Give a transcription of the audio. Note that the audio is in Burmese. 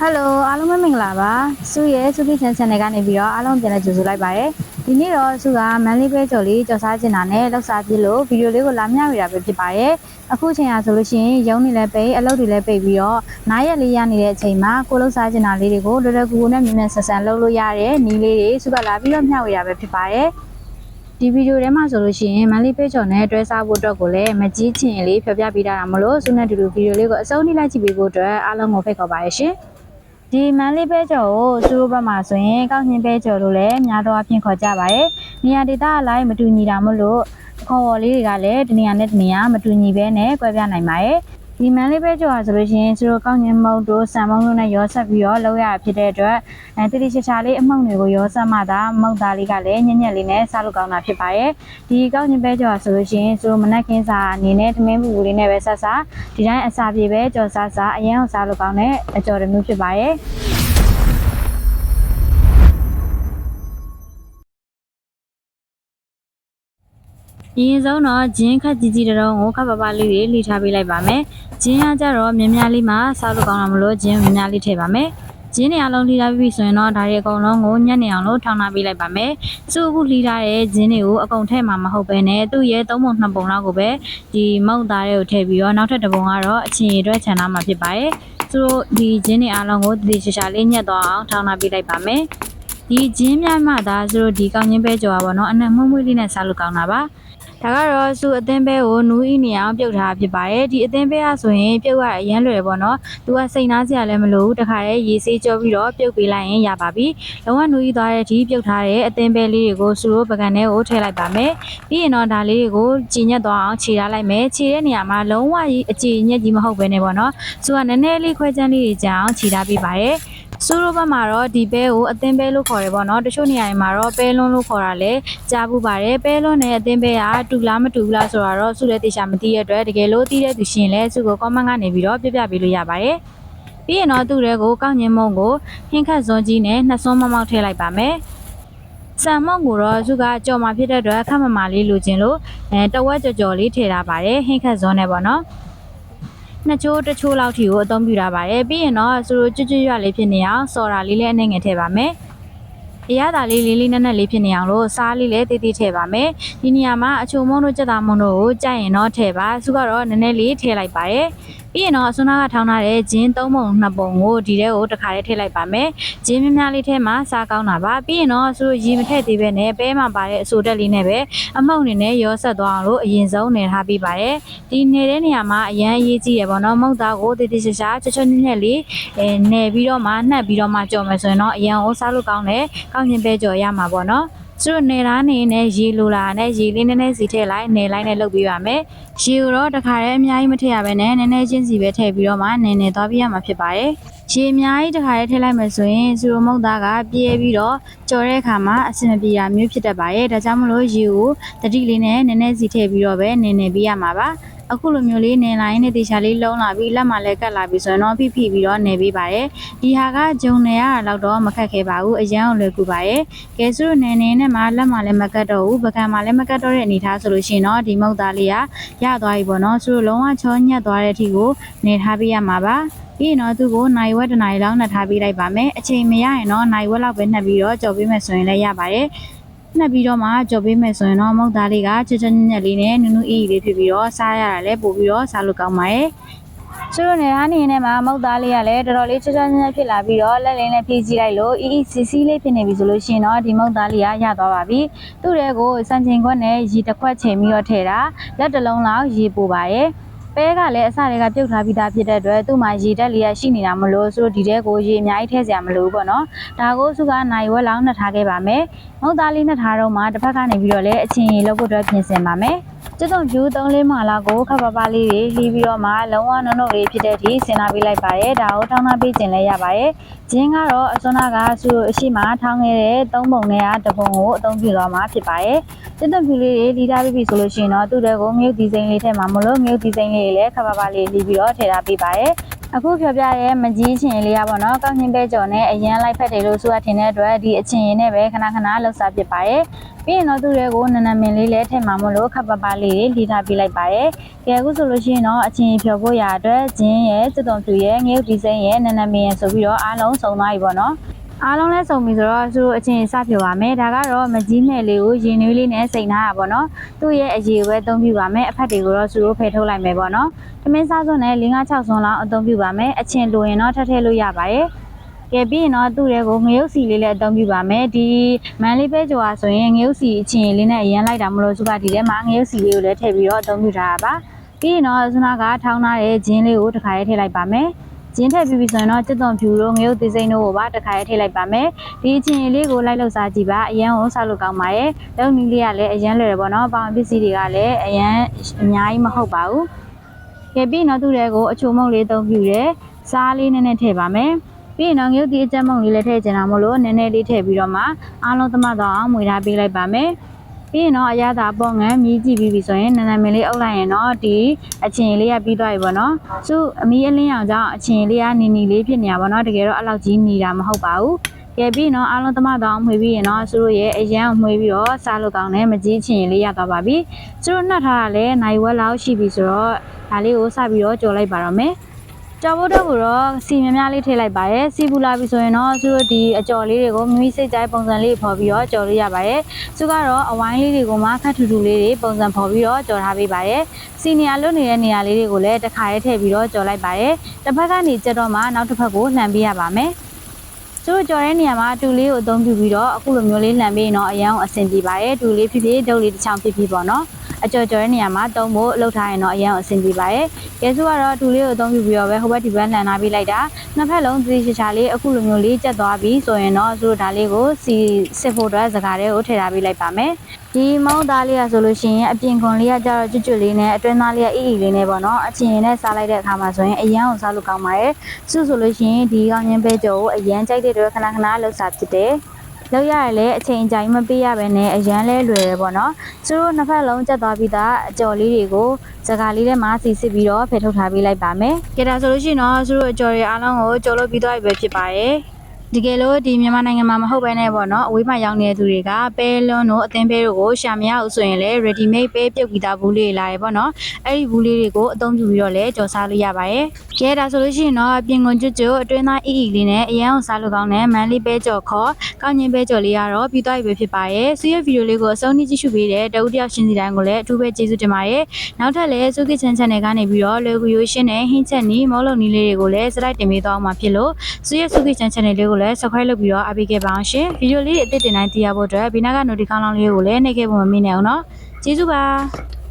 ဟယ်လိုအားလုံးပဲမင်္ဂလာပါစုရဲ့စုပြချန် channel ကနေပြီးတော့အားလုံးပြန်လည်ကြိုဆိုလိုက်ပါရစေဒီနေ့တော့စုကမန်လေးပဲကြော်လေးကြော်စားချင်တာနဲ့လောက်စားပြလို့ဗီဒီယိုလေးကိုလာမျှဝေတာပဲဖြစ်ပါရဲ့အခုချိန်အားဆိုလို့ရှိရင်ရုံးနေလဲပိတ်အလုပ်တွေလည်းပိတ်ပြီးတော့နားရက်လေးရနေတဲ့အချိန်မှာကိုလောက်စားချင်တာလေးတွေကိုလွယ်လွယ်ကူကူနဲ့မြင်မြန်ဆန်ဆန်လုပ်လို့ရတဲ့နီးလေးတွေစုကလာပြီးတော့မျှဝေတာပဲဖြစ်ပါရဲ့ဒီဗီဒီယိုထဲမှာဆိုလို့ရှိရင်မန်လေးပေချော်နဲ့တွဲစားဖို့အတွက်ကိုလည်းမကြီးချင်လေးဖျော်ပြပေးထားတာမလို့စုနဲ့တူတူဗီဒီယိုလေးကိုအဆုံးထိလိုက်ကြည့်ပေးဖို့အတွက်အားလုံးကိုဖိတ်ခေါ်ပါရရှင် ဒီမန်လေးပဲကျော်ကိုသူတို့ဘက်မှာဆိုရင်ကောက်ညင်းပဲကျော်လို့လည်းများတော့အဖြစ်ခေါ်ကြပါတယ်။နေရာဒေသအလိုက်မတူညီတာမို့လို့ခေါ်ဝေါ်လေးတွေကလည်းတနေရာနဲ့တနေရာမတူညီဘဲနဲ့ကွဲပြားနိုင်ပါတယ်။ ဒီမန်လေးပဲကျော်ဟာဆိုလို့ရှိရင်သူတို့ကောက်ညင်းမုတ်တို့ဆံမုံတို့နဲ့ရောဆက်ပြီးတော့လောက်ရဖြစ်တဲ့အတွက်အဲတိတိကျကျလေးအမှုန့်တွေကိုရောဆက်မှသာမုတ်သားလေးကလည်းညံ့ညက်လေးနဲ့စားလို့ကောင်းတာဖြစ်ပါတယ်။ဒီကောက်ညင်းပဲကျော်ဟာဆိုလို့ရှိရင်သူတို့မနက်ခင်းစာအနေနဲ့သမင်းပူပူလေးနဲ့ပဲဆက်စားဒီတိုင်းအစာပြေပဲကြော်စားစားအရင်အောင်စားလို့ကောင်းတဲ့အကြော်တစ်မျိုးဖြစ်ပါတယ်။ ရင်ဆုံးတော့ဂျင်းခက်ကြီးကြီးတုံးကိုခပ်ပပလေးတွေလှိထားပေးလိုက်ပါမယ်။ဂျင်းကကြတော့မြများလေးမှစားလို့ကောင်းတာမလို့ဂျင်းမြများလေးထည့်ပါမယ်။ဂျင်းတွေအလုံးလှိထားပြီးပြီဆိုရင်တော့ဒါတွေအကုန်လုံးကိုညက်နေအောင်လို့ထောင်းထားပေးလိုက်ပါမယ်။စုအခုလှိထားတဲ့ဂျင်းတွေကိုအကုန်ထည့်မှာမဟုတ်ပဲနဲ့သူ့ရဲ့သုံးပုံနှစ်ပုံလောက်ကိုပဲဒီမုံသားတွေကိုထည့်ပြီးတော့နောက်ထပ်တစ်ပုံကတော့အချင်းရည်အတွက်ခြံထားမှာဖြစ်ပါတယ်။သူတို့ဒီဂျင်းတွေအလုံးကိုတည်တည်ရှာရှာလေးညက်သွားအောင်ထောင်းထားပေးလိုက်ပါမယ်။ဒီဂျင်းများမှသာသူတို့ဒီကောင်းချင်းပဲကြော်ပါဘောနော်အနက်မွှမွှလေးနဲ့စားလို့ကောင်းတာပါ။ ဒါကတော့စုအသင်းဘဲကိုနူးဤနေအောင်ပြုတ်ထားဖြစ်ပါတယ်ဒီအသင်းဘဲကဆိုရင်ပြုတ်ရအရန်လွယ်ပေါ့နော်သူကစိတ်နာစရာလည်းမလိုဘူးတခါတည်းရေဆေးကြောပြီးတော့ပြုတ်ပေးလိုက်ရင်ရပါပြီလုံးဝနူးဤသွားတဲ့ဒီပြုတ်ထားတဲ့အသင်းဘဲလေးတွေကိုစုလို့ပကံထဲကိုထည့်လိုက်ပါမယ်ပြီးရင်တော့ဒါလေးတွေကိုကြည်ညက်သွားအောင်ခြေထားလိုက်မယ်ခြေတဲ့နေရာမှာလုံးဝအကြည်ညက်ကြီးမဟုတ်ဘဲနဲ့ပေါ့နော်စုကနည်းနည်းလေးခွဲချမ်းလေးတွေကြအောင်ခြေထားပေးပါတယ် စူရိုဘတ်မှာတော့ဒီပဲကိုအသင်းပဲလို့ခေါ်တယ်ပေါ့နော်တချို့နေရာတွေမှာတော့ပဲလွန်းလို့ခေါ်တာလည်းကြားဘူးပါတယ်ပဲလွန်းနဲ့အသင်းပဲကတူလားမတူဘူးလားဆိုတော့စုလည်းတေချာမသိရတဲ့အတွက်တကယ်လို့သိတဲ့သူရှင်လည်းစုကို comment ကနေပြီးတော့ပြပြပေးလို့ရပါတယ်ပြီးရင်တော့သူ့တွေကိုကောက်ညင်းမုံကိုဟင်းခတ်စွန်းကြီးနဲ့နှစ်စွန်းမမောက်ထည့်လိုက်ပါမယ်ဆန်မုံကိုတော့စုကကြော်မှာဖြစ်တဲ့အတွက်ခက်မမာလေးလိုချင်လို့အဲတဝက်ကြော်ကြော်လေးထည့်ထားပါတယ်ဟင်းခတ်စွန်းနဲ့ပေါ့နော် နှစ်ချိုးတစ်ချိုးလောက်ထိကိုအသုံးပြုထားပါတယ်ပြီးရင်တော့သူတို့ကျွတ်ကျွတ်ရွလေးဖြစ်နေအောင်စော်တာလေးလည်းအနှဲငယ်ထည့်ပါမယ်အရသာလေးလေးလေးနက်နက်လေးဖြစ်နေအောင်လို့စားလေးလည်းတေးသေးထည့်ပါမယ်ဒီနေရာမှာအချုံမုံတို့ကြက်သားမုံတို့ကိုကြိုက်ရင်တော့ထည့်ပါစုကတော့နည်းနည်းလေးထည့်လိုက်ပါတယ် ပြီးရင်တော့အစွန်းနာကထောင်းထားတဲ့ဂျင်းသုံးပုံနှစ်ပုံကိုဒီထဲကိုတစ်ခါလေးထည့်လိုက်ပါမယ်ဂျင်းများများလေးထဲမှာစားကောင်းတာပါပြီးရင်တော့သူရေမထည့်သေးပဲနဲ့ပဲမှပါတဲ့အဆိုတက်လေးနဲ့ပဲအမှုန့်နေနဲ့ရောဆက်သွားအောင်လို့အရင်ဆုံးနေထားပေးပါတယ်ဒီနေတဲ့နေရာမှာအရန်အရေးကြီးရပေါ့နော်မုတ်သားကိုတေးသေးချာချာချွတ်ချွတ်နည်းနည်းလေးအဲနယ်ပြီးတော့မှနှက်ပြီးတော့မှကြော်မယ်ဆိုရင်တော့အရန်ကိုစားလို့ကောင်းတယ်ကောင်းရင်ပဲကြော်ရမှာပေါ့နော် သူတို့နေသားနေနဲ့ရေလိုလာနဲ့ရေလေးနည်းနည်းစီထည့်လိုက်နေလိုက်နဲ့လုပ်ပေးပါမယ်။ရေကိုတော့တခါတည်းအများကြီးမထည့်ရဘဲနဲ့နည်းနည်းချင်းစီပဲထည့်ပြီးတော့မှနည်းနည်းသွားပြရမှာဖြစ်ပါတယ်။ရေအများကြီးတခါတည်းထည့်လိုက်မယ်ဆိုရင်သူတို့မုတ်သားကပြဲပြီးတော့ကြော်တဲ့အခါမှာအဆင်မပြေရမျိုးဖြစ်တတ်ပါတယ်။ဒါကြောင့်မလို့ရေကိုတတိလေးနဲ့နည်းနည်းစီထည့်ပြီးတော့ပဲနည်းနည်းပေးရမှာပါ။ အခုလိုမျိုးလေးနေလိုင်းနဲ့တေချာလေးလုံးလာပြီးလက်မှလည်းကတ်လာပြီးဆိုရင်တော့ဖိဖိပြီးတော့နေပေးပါတယ်ဒီဟာကဂျုံနေရတာတော့မခက်ခဲပါဘူးအရန်ကိုလွယ်ကူပါတယ်ကဲဆိုနေနေနဲ့မှလက်မှလည်းမကတ်တော့ဘူးပကံမှလည်းမကတ်တော့တဲ့အနေထားဆိုလို့ရှိရင်တော့ဒီမုတ်သားလေးကရသွားပြီပေါ့နော်ဆိုတော့လုံးဝချောညက်သွားတဲ့အထိကိုနေထားပေးရမှာပါပြီးရင်တော့သူ့ကိုနိုင်ဝက်တနိုင်လောက်နှက်ထားပေးလိုက်ပါမယ်အချိန်မရရင်တော့နိုင်ဝက်လောက်ပဲနှက်ပြီးတော့ကြော်ပေးမယ်ဆိုရင်လည်းရပါတယ် နှက်ပြီးတော့မှကြော်ပေးမယ်ဆိုရင်တော့မုတ်သားလေးကချွတ်ချွတ်ညက်လေးနဲ့နူးနူးအေးအေးလေးဖြစ်ပြီးတော့စားရတာလည်းပို့ပြီးတော့စားလို့ကောင်းပါတယ်ကျတို့နေသားနေနဲ့မှာမုတ်သားလေးကလည်းတော်တော်လေးချွတ်ချွတ်ညက်ဖြစ်လာပြီးတော့လက်လေးနဲ့ဖြည့်ကြည့်လိုက်လို့အီအီစီစီလေးဖြစ်နေပြီဆိုလို့ရှိရင်တော့ဒီမုတ်သားလေးကရသွားပါပြီသူ့တဲ့ကိုစံချိန်ခွက်နဲ့ရေတစ်ခွက်ချိန်ပြီးတော့ထည့်တာလက်တစ်လုံးလောက်ရေပို့ပါရဲ့ ပဲကလည်းအစတွေကပြုတ်ထားပြီးသားဖြစ်တဲ့အတွက်သူ့မှာရေတက်လေးရရှိနေတာမလို့ဆိုတော့ဒီတဲကိုရေအများကြီးထည့်စရာမလိုဘူးပေါ့နော်ဒါကိုစုကနိုင်ဝက်လောင်းနှက်ထားခဲ့ပါမယ်မုတ်သားလေးနှက်ထားတော့မှတစ်ဖက်ကနေပြီးတော့လည်းအချင်းရေလုပ်ဖို့အတွက်ပြင်ဆင်ပါမယ် ကျွတ်တုံဖြူ3လေးမှလာကိုခပ်ပါပါလေးတွေလှီးပြီးတော့မှလုံးဝနုံနုံလေးဖြစ်တဲ့အထိဆင်နာပေးလိုက်ပါရဲ့ဒါကိုထောင်းထားပေးခြင်းလည်းရပါရဲ့ဂျင်းကတော့အစွမ်းနာကစုအရှိမထောင်းခဲ့တဲ့3ပုံနဲ့ကတပုံကိုအသုံးပြုသွားမှာဖြစ်ပါရဲ့ကျွတ်တုံဖြူလေးတွေလှီးထားပြီးပြီဆိုလို့ရှိရင်တော့သူ့တဲ့ကိုမြုပ်ဒီဇိုင်းလေးထည့်မှာမလို့မြုပ်ဒီဇိုင်းလေးတွေလည်းခပ်ပါပါလေးလှီးပြီးတော့ထည့်ထားပေးပါရဲ့ အခုပြောပြတဲ့မကြီးချင်လေးရပါတော့ကောင်းချင်းပဲကြော်နဲ့အရန်လိုက်ဖက်တယ်လို့ဆိုတာထင်တဲ့အတွက်ဒီအချင်းရင်းနဲ့ပဲခဏခဏလှုပ်ရှားဖြစ်ပါတယ်ပြီးရင်တော့သူတွေကိုနနမင်လေးလည်းထည့်မှာမလို့ခပ်ပပလေးတွေလှီထားပြလိုက်ပါတယ်ကဲအခုဆိုလို့ရှိရင်တော့အချင်းဖြော်ဖို့ရအတွက်ဂျင်းရဲ့စစ်တုံဖြူရဲ့ငရုတ်ဒီဇိုင်းရဲ့နနမင်ရဲ့ဆိုပြီးတော့အားလုံးစုံသွားပြီပေါ့နော် အားလုံးလဲစုံပြီဆိုတော့သူတို့အချင်းစဖြော်ပါမယ်ဒါကတော့မကြီးနဲ့လေးကိုရင်နွေးလေးနဲ့စိန်ထားတာပေါ့နော်သူ့ရဲ့အရေးပဲအသုံးပြုပါမယ်အဖက်တွေကိုတော့သူတို့ဖယ်ထုတ်လိုက်မယ်ပေါ့နော်။သမင်းစားစွန်းနဲ့5 6စွန်းလောက်အသုံးပြုပါမယ်။အချင်းလိုရင်တော့ထပ်ထည့်လို့ရပါတယ်။ကဲပြီးရင်တော့သူ့တွေကိုငရုတ်စီလေးလည်းအသုံးပြုပါမယ်။ဒီမန်လေးပဲကြော်အားဆိုရင်ငရုတ်စီအချင်းလေးနဲ့အရင်လိုက်တာမလို့သူကဒီထဲမှာငရုတ်စီလေးကိုလည်းထည့်ပြီးတော့အသုံးပြုထားတာပါ။ပြီးရင်တော့ဆွနာကထောင်းထားတဲ့ဂျင်းလေးကိုတစ်ခါရေးထည့်လိုက်ပါမယ်။ ဂျင်းထည့်ပြီးပြီဆိုရင်တော့စစ်သွန်ဖြူတို့ငရုတ်သေးစိမ့်တို့ကိုပါတစ်ခါရေးထည့်လိုက်ပါမယ်။ဒီအချင်းလေးကိုလိုက်လို့စားကြည့်ပါအရန်ကိုစားလို့ကောင်းပါတယ်။လုံနီးလေးကလည်းအရန်လွယ်တယ်ပေါ့နော်။ပေါင်ပစ္စည်းတွေကလည်းအရန်အများကြီးမဟုတ်ပါဘူး။ကဲပြီးတော့သူ့တွေကိုအချိုမုံလေးအသုံးပြုတယ်စားလေးနည်းနည်းထည့်ပါမယ်ပြီးရင်တော့ငရုတ်ဒီအကြက်မုံလေးလည်းထည့်ချင်တာမလို့နည်းနည်းလေးထည့်ပြီးတော့မှအားလုံးသမတော့အောင်မွေထားပေးလိုက်ပါမယ် ပြီးရင်တော့အရသာပေါ့ငံမြည်ကြည့်ပြီးပြီဆိုရင်နန်းနန်းမင်းလေးအုပ်လိုက်ရင်တော့ဒီအချင်းလေးကပြီးသွားပြီပေါ့နော်သူအမီးအလင်းအောင်ကြောင့်အချင်းလေးကနီနီလေးဖြစ်နေတာပေါ့နော်တကယ်တော့အဲ့လောက်ကြီးနေတာမဟုတ်ပါဘူးကဲပြီးတော့အားလုံးသမတော့အောင်မွေပြီးရင်တော့သူတို့ရဲ့အရန်ကိုမွေပြီးတော့စားလို့ကောင်းတယ်မကြီးချင်လေးရသွားပါပြီသူတို့နှက်ထားတာလည်းနိုင်ဝက်လောက်ရှိပြီဆိုတော့ဒါလေးကိုစပြီးတော့ကြော်လိုက်ပါတော့မယ် ကြော်ဖို့တော့ကိုတော့စီများများလေးထည့်လိုက်ပါရဲ့စီပူလာပြီဆိုရင်တော့သူတို့ဒီအကြော်လေးတွေကိုမိမိစိတ်ကြိုက်ပုံစံလေးဖော်ပြီးတော့ကြော်လို့ရပါရဲ့သူကတော့အဝိုင်းလေးတွေကိုမှခတ်ထူထူလေးတွေပုံစံဖော်ပြီးတော့ကြော်ထားပေးပါရဲ့စီနီယာလွတ်နေတဲ့နေရာလေးတွေကိုလည်းတစ်ခါရေးထည့်ပြီးတော့ကြော်လိုက်ပါရဲ့တစ်ဖက်ကနေကြက်တော့မှနောက်တစ်ဖက်ကိုလှန်ပေးရပါမယ် သူတို့ကြော်တဲ့နေရာမှာတူလေးကိုအသုံးပြုပြီးတော့အခုလိုမျိုးလေးလှန်ပေးရင်တော့အရန်ကိုအဆင်ပြေပါတယ်တူလေးဖြစ်ဖြစ်ဒုတ်လေးတစ်ချောင်းဖြစ်ဖြစ်ပေါ့နော်အကြော်ကြော်တဲ့နေရာမှာတုံးဖို့လှုပ်ထားရင်တော့အရင်အဆင်ပြေပါတယ်။ကဲစုကတော့ဒူလေးကိုအသုံးပြုပြီးတော့ပဲဟိုဘက်ဒီဘက်လှန်ထားပေးလိုက်တာနှစ်ဖက်လုံးသတိချချလေးအခုလိုမျိုးလေးကျက်သွားပြီဆိုရင်တော့စုဒါလေးကိုစီစစ်ဖို့အတွက်စကားလေးကိုထည့်ထားပေးလိုက်ပါမယ်။ ဒီမောင်းသားလေးကဆိုလို့ရှိရင်အပြင်ခွန်လေးကကြတော့ကျွတ်ကျွတ်လေးနဲ့အတွင်းသားလေးကအီအီလေးနဲ့ပေါ့နော်အချင်းရင်နဲ့စားလိုက်တဲ့အခါမှာဆိုရင်အရန်ကိုစားလို့ကောင်းပါတယ်။စုဆိုလို့ရှိရင်ဒီကောင်းချင်းပဲကြော်ကိုအရန်ကြိုက်တဲ့အတွက်ခဏခဏလှုပ်စားဖြစ်တယ်။လောက်ရတယ်လေအချိန်အကြာကြီးမပေးရဘဲနဲ့အရန်လဲလွယ်တယ်ပေါ့နော်သူတို့နှစ်ဖက်လုံးကျက်သွားပြီးသားအကြော်လေးတွေကိုစကားလေးထဲမှာစီစစ်ပြီးတော့ဖယ်ထုတ်ထားပေးလိုက်ပါမယ်ကြဒါဆိုလို့ရှိရင်တော့သူတို့အကြော်တွေအားလုံးကိုကြော်လို့ပြီးသွားပြီပဲဖြစ်ပါတယ် တကယ်လို့ဒီမြန်မာနိုင်ငံမှာမဟုတ်ဘဲနဲ့ပေါ့နော်အဝေးမှာရောက်နေတဲ့သူတွေကပဲလွန်းတို့အသင်းပဲတို့ကိုရှာမရအောင်ဆိုရင်လည်း ready made ပဲပြုတ်ပြီးသားဘူးလေးတွေလာတယ်ပေါ့နော်အဲ့ဒီဘူးလေးတွေကိုအသုံးပြုပြီးတော့လည်းကြော်စားလို့ရပါတယ်ကဲဒါဆိုလို့ရှိရင်တော့ပြင်ကွန်ကျွတ်ကျွတ်အတွင်းသားအီအီလေးနဲ့အရန်အောင်စားလို့ကောင်းတဲ့မန်လေးပဲကြော်ခေါ်ကောင်းချင်းပဲကြော်လေးကတော့ပြီးသွားပြီပဲဖြစ်ပါရဲ့။ဆုရဲ့ဗီဒီယိုလေးကိုအဆုံးထိကြည့်ရှုပေးတဲ့တဦးတယောက်ရှင်စီတိုင်းကိုလည်းအထူးပဲကျေးဇူးတင်ပါတယ်။နောက်ထပ်လည်းဆုကစ်ချန် channel ကနေပြီးတော့လွယ်ကူရိုးရှင်းတဲ့ဟင်းချက်နီးမောလုံးနီးလေးတွေကိုလည်းစလိုက်တင်ပေးသွားအောင်မှာဖြစ်လို့ဆုရဲ့ဆုကစ်ချန် channel လေးကိုလည်း subscribe လုပ်ပြီးတော့အားပေးခဲ့ပါအောင်ရှင်။ဗီဒီယိုလေးအသစ်တင်တိုင်းသိရဖို့အတွက်ဘေးနားက notification လောင်းလေးကိုလည်းနှိပ်ခဲ့ဖို့မမေ့နဲ့အောင်နော်။ကျေးဇူးပါ။